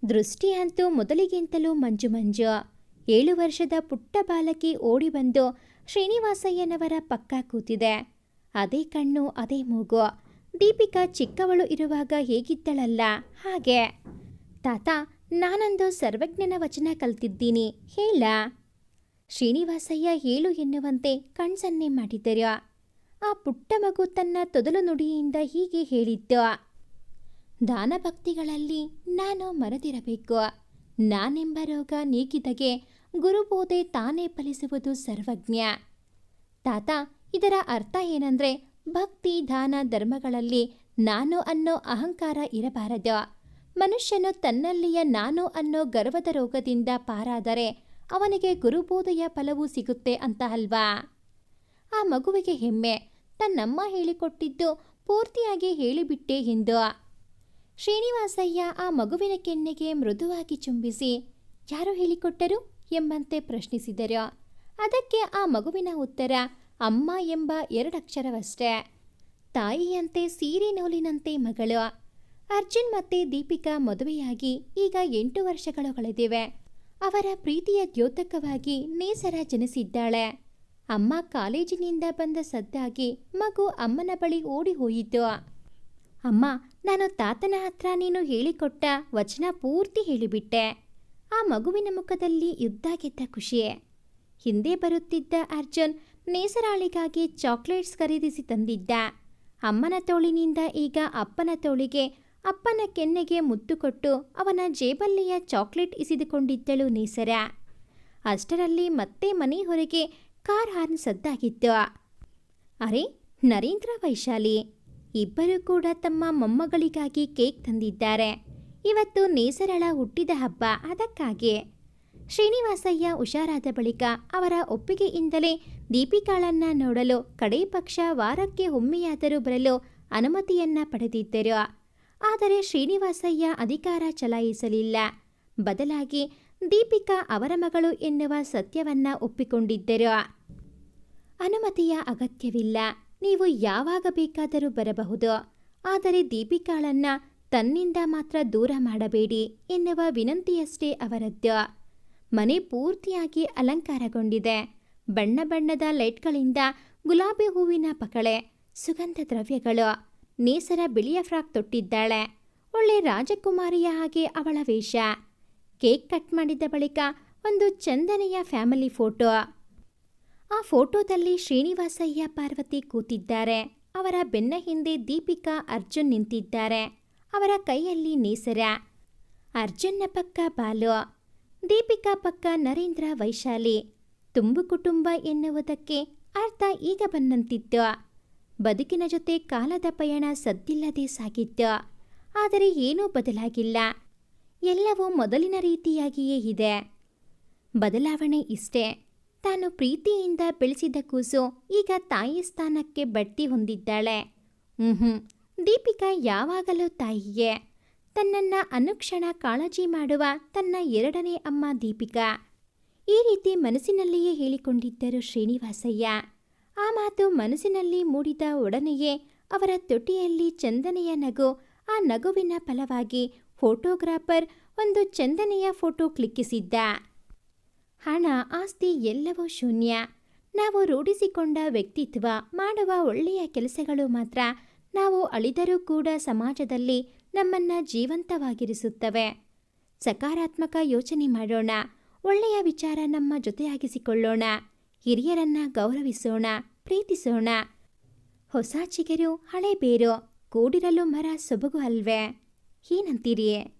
ದೃಷ್ಟಿ ಅಂತೂ ಮೊದಲಿಗಿಂತಲೂ ಮಂಜು ಮಂಜು. ಏಳು ವರ್ಷದ ಪುಟ್ಟ ಬಾಲಕಿ ಓಡಿ ಬಂದು ಶ್ರೀನಿವಾಸಯ್ಯನವರ ಪಕ್ಕ ಕೂತಿದೆ. ಅದೇ ಕಣ್ಣು, ಅದೇ ಮೂಗು. ದೀಪಿಕಾ ಚಿಕ್ಕವಳು ಇರುವಾಗ ಹೇಗಿದ್ದಳಲ್ಲ, ಹಾಗೆ. ತಾತ, ನಾನೊಂದು ಸರ್ವಜ್ಞನ ವಚನ ಕಲ್ತಿದ್ದೀನಿ, ಹೇಳ. ಶ್ರೀನಿವಾಸಯ್ಯ ಹೇಳು ಎನ್ನುವಂತೆ ಕಣ್ಸನ್ನೆ ಮಾಡಿದರು ಆ ಪುಟ್ಟ ಮಗು ತನ್ನ ತೊದಲು ನುಡಿಯಿಂದ ಹೀಗೆ ಹೇಳಿದ್ದು ದಾನಭಕ್ತಿಗಳಲ್ಲಿ ನಾನು ಮರೆದಿರಬೇಕು ನಾನೆಂಬ ರೋಗ ನೀಗಿದಗೆ ಗುರುಬೋಧೆ ತಾನೇ ಫಲಿಸುವುದು ಸರ್ವಜ್ಞ. ತಾತ, ಇದರ ಅರ್ಥ ಏನಂದ್ರೆ ಭಕ್ತಿ, ದಾನ, ಧರ್ಮಗಳಲ್ಲಿ ನಾನು ಅನ್ನೋ ಅಹಂಕಾರ ಇರಬಾರದು. ಮನುಷ್ಯನು ತನ್ನಲ್ಲಿಯ ನಾನು ಅನ್ನೋ ಗರ್ವದ ರೋಗದಿಂದ ಪಾರಾದರೆ ಅವನಿಗೆ ಗುರುಬೋಧೆಯ ಫಲವೂ ಸಿಗುತ್ತೆ ಅಂತ ಅಲ್ವಾ? ಆ ಮಗುವಿಗೆ ಹೆಮ್ಮೆ. ತನ್ನಮ್ಮ ಹೇಳಿಕೊಟ್ಟಿದ್ದು ಪೂರ್ತಿಯಾಗಿ ಹೇಳಿಬಿಟ್ಟೆ ಎಂದು. ಶ್ರೀನಿವಾಸಯ್ಯ ಆ ಮಗುವಿನ ಕೆನ್ನೆಗೆ ಮೃದುವಾಗಿ ಚುಂಬಿಸಿ, ಯಾರು ಹೇಳಿಕೊಟ್ಟರು? ಎಂಬಂತೆ ಪ್ರಶ್ನಿಸಿದರು. ಅದಕ್ಕೆ ಆ ಮಗುವಿನ ಉತ್ತರ, ಅಮ್ಮ ಎಂಬ ಎರಡಕ್ಷರವಷ್ಟೇ. ತಾಯಿಯಂತೆ ಸೀರೆ ನೂಲಿನಂತೆ ಮಗಳು. ಅರ್ಜುನ್ ಮತ್ತೆ ದೀಪಿಕಾ ಮದುವೆಯಾಗಿ ಈಗ ಎಂಟು ವರ್ಷಗಳು ಕಳೆದಿವೆ ಅವರ ಪ್ರೀತಿಯ ದ್ಯೋತಕವಾಗಿ ನೇಸರ ಜನಿಸಿದ್ದಾಳೆ. ಅಮ್ಮ ಕಾಲೇಜಿನಿಂದ ಬಂದ ಸದ್ದಾಗಿ ಮಗು ಅಮ್ಮನ ಬಳಿ ಓಡಿ ಹೋಯಿತು. ಅಮ್ಮ ನಾನು ತಾತನ ಹತ್ರ ನೀನು ಹೇಳಿಕೊಟ್ಟ ವಚನ ಪೂರ್ತಿ ಹೇಳಿಬಿಟ್ಟೆ. ಆ ಮಗುವಿನ ಮುಖದಲ್ಲಿ ಯುದ್ಧ ಗೆದ್ದ ಖುಷಿಯೇ. ಹಿಂದೆ ಬರುತ್ತಿದ್ದ ಅರ್ಜುನ್ ನೇಸರಾಳಿಗಾಗಿ ಚಾಕ್ಲೇಟ್ಸ್ ಖರೀದಿಸಿ ತಂದಿದ್ದ. ಅಮ್ಮನ ತೋಳಿನಿಂದ ಈಗ ಅಪ್ಪನ ತೋಳಿಗೆ ಅಪ್ಪನ ಕೆನ್ನೆಗೆ ಮುತ್ತು ಕೊಟ್ಟು ಅವನ ಜೇಬಲ್ಲಿಯ ಚಾಕ್ಲೇಟ್ ಇಸಿದುಕೊಂಡಿದ್ದಳು ನೇಸರ. ಅಷ್ಟರಲ್ಲಿ ಮತ್ತೆ ಮನೆ ಹೊರಗೆ ಕಾರ್ ಹಾರ್ನ್ ಸದ್ದಾಗಿತ್ತು. ಅರೆ, ನರೇಂದ್ರ ವೈಶಾಲಿ! ಇಬ್ಬರು ಕೂಡ ತಮ್ಮ ಮೊಮ್ಮಗಳಿಗಾಗಿ ಕೇಕ್ ತಂದಿದ್ದಾರೆ. ಇವತ್ತು ನೇಸರಳ ಹುಟ್ಟಿದ ಹಬ್ಬ ಅದಕ್ಕಾಗಿ ಶ್ರೀನಿವಾಸಯ್ಯ ಹುಷಾರಾದ ಬಳಿಕ ಅವರ ಒಪ್ಪಿಗೆಯಿಂದಲೇ ದೀಪಿಕಾಳನ್ನ ನೋಡಲು ಕಡೇ ಪಕ್ಷ ವಾರಕ್ಕೆ ಒಮ್ಮೆಯಾದರೂ ಬರಲು ಅನುಮತಿಯನ್ನ ಪಡೆದಿದ್ದರು. ಆದರೆ ಶ್ರೀನಿವಾಸಯ್ಯ ಅಧಿಕಾರ ಚಲಾಯಿಸಲಿಲ್ಲ. ಬದಲಾಗಿ ದೀಪಿಕಾ ಅವರ ಮಗಳು ಎನ್ನುವ ಸತ್ಯವನ್ನ ಒಪ್ಪಿಕೊಂಡಿದ್ದರು. ಅನುಮತಿಯ ಅಗತ್ಯವಿಲ್ಲ. ನೀವು ಯಾವಾಗ ಬೇಕಾದರೂ ಬರಬಹುದು. ಆದರೆ ದೀಪಿಕಾಳನ್ನ ತನ್ನಿಂದ ಮಾತ್ರ ದೂರ ಮಾಡಬೇಡಿ ಎನ್ನುವ ವಿನಂತಿಯಷ್ಟೇ ಅವರದ್ದು. ಮನೆ ಪೂರ್ತಿಯಾಗಿ ಅಲಂಕಾರಗೊಂಡಿದೆ. ಬಣ್ಣ ಬಣ್ಣದ ಲೈಟ್ಗಳಿಂದ ಗುಲಾಬಿ ಹೂವಿನ ಪಕಳೆ, ಸುಗಂಧ ದ್ರವ್ಯಗಳು, ನೇಸರ ಬಿಳಿಯ ಫ್ರಾಕ್ ತೊಟ್ಟಿದ್ದಾಳೆ. ಒಳ್ಳೆ ರಾಜಕುಮಾರಿಯ ಹಾಗೆ ಅವಳ ವೇಷ. ಕೇಕ್ ಕಟ್ ಮಾಡಿದ ಬಳಿಕ ಒಂದು ಚಂದನೆಯ ಫ್ಯಾಮಿಲಿ ಫೋಟೋ. ಆ ಫೋಟೋದಲ್ಲಿ ಶ್ರೀನಿವಾಸಯ್ಯ ಪಾರ್ವತಿ ಕೂತಿದ್ದಾರೆ. ಅವರ ಬೆನ್ನ ಹಿಂದೆ ದೀಪಿಕಾ, ಅರ್ಜುನ್ ನಿಂತಿದ್ದಾರೆ. ಅವರ ಕೈಯಲ್ಲಿ ನೇಸರ. ಅರ್ಜುನ್ನ ಪಕ್ಕ ಬಾಲು. ದೀಪಿಕಾ ಪಕ್ಕ ನರೇಂದ್ರ ವೈಶಾಲಿ. ತುಂಬು ಕುಟುಂಬ ಎನ್ನುವುದಕ್ಕೆ ಅರ್ಥ ಈಗ ಬಂದಂತಿತ್ತು. ಬದುಕಿನ ಜೊತೆ ಕಾಲದ ಪಯಣ ಸದ್ದಿಲ್ಲದೆ ಸಾಗಿತ್ತು. ಆದರೆ ಏನೂ ಬದಲಾಗಿಲ್ಲ. ಎಲ್ಲವೂ ಮೊದಲಿನ ರೀತಿಯಾಗಿಯೇ ಇದೆ. ಬದಲಾವಣೆ ಇಷ್ಟೇ. ತಾನು ಪ್ರೀತಿಯಿಂದ ಬೆಳೆಸಿದ ಕೂಸು ಈಗ ತಾಯಿ ಸ್ಥಾನಕ್ಕೆ ಬಡ್ತಿ ಹೊಂದಿದ್ದಾಳೆ. ಹ್ಞೂ ದೀಪಿಕಾ ಯಾವಾಗಲೂ ತಾಯಿಯೇ. ತನ್ನನ್ನ ಅನುಕ್ಷಣ ಕಾಳಜಿ ಮಾಡುವ ತನ್ನ ಎರಡನೇ ಅಮ್ಮ ದೀಪಿಕಾ. ಈ ರೀತಿ ಮನಸ್ಸಿನಲ್ಲಿಯೇ ಹೇಳಿಕೊಂಡಿದ್ದರು ಶ್ರೀನಿವಾಸಯ್ಯ. ಆ ಮಾತು ಮನಸ್ಸಿನಲ್ಲಿ ಮೂಡಿದ ಒಡನೆಯೇ ಅವರ ತೊಟ್ಟಿಯಲ್ಲಿ ಚಂದನೆಯ ನಗು, ಆ ನಗುವಿನ ಫಲವಾಗಿ ಫೋಟೋಗ್ರಾಫರ್ ಒಂದು ಚಂದನೆಯ ಫೋಟೋ ಕ್ಲಿಕ್ಕಿಸಿದ್ದ. ಹಣ, ಆಸ್ತಿ ಎಲ್ಲವೂ ಶೂನ್ಯ. ನಾವು ರೂಢಿಸಿಕೊಂಡ ವ್ಯಕ್ತಿತ್ವ, ಮಾಡುವ ಒಳ್ಳೆಯ ಕೆಲಸಗಳು ಮಾತ್ರ ನಾವು ಅಳಿದರೂ ಕೂಡ ಸಮಾಜದಲ್ಲಿ ನಮ್ಮನ್ನ ಜೀವಂತವಾಗಿರಿಸುತ್ತವೆ. ಸಕಾರಾತ್ಮಕ ಯೋಚನೆ ಮಾಡೋಣ, ಒಳ್ಳೆಯ ವಿಚಾರ ನಮ್ಮ ಜೊತೆಯಾಗಿಸಿಕೊಳ್ಳೋಣ, ಹಿರಿಯರನ್ನ ಗೌರವಿಸೋಣ, ಪ್ರೀತಿಸೋಣ. ಹೊಸ ಚಿಗರು ಹಳೆ ಬೇರು ಕೂಡಿರಲು ಮರ ಸೊಬಗು ಅಲ್ವೇ? ಏನಂತೀರಿ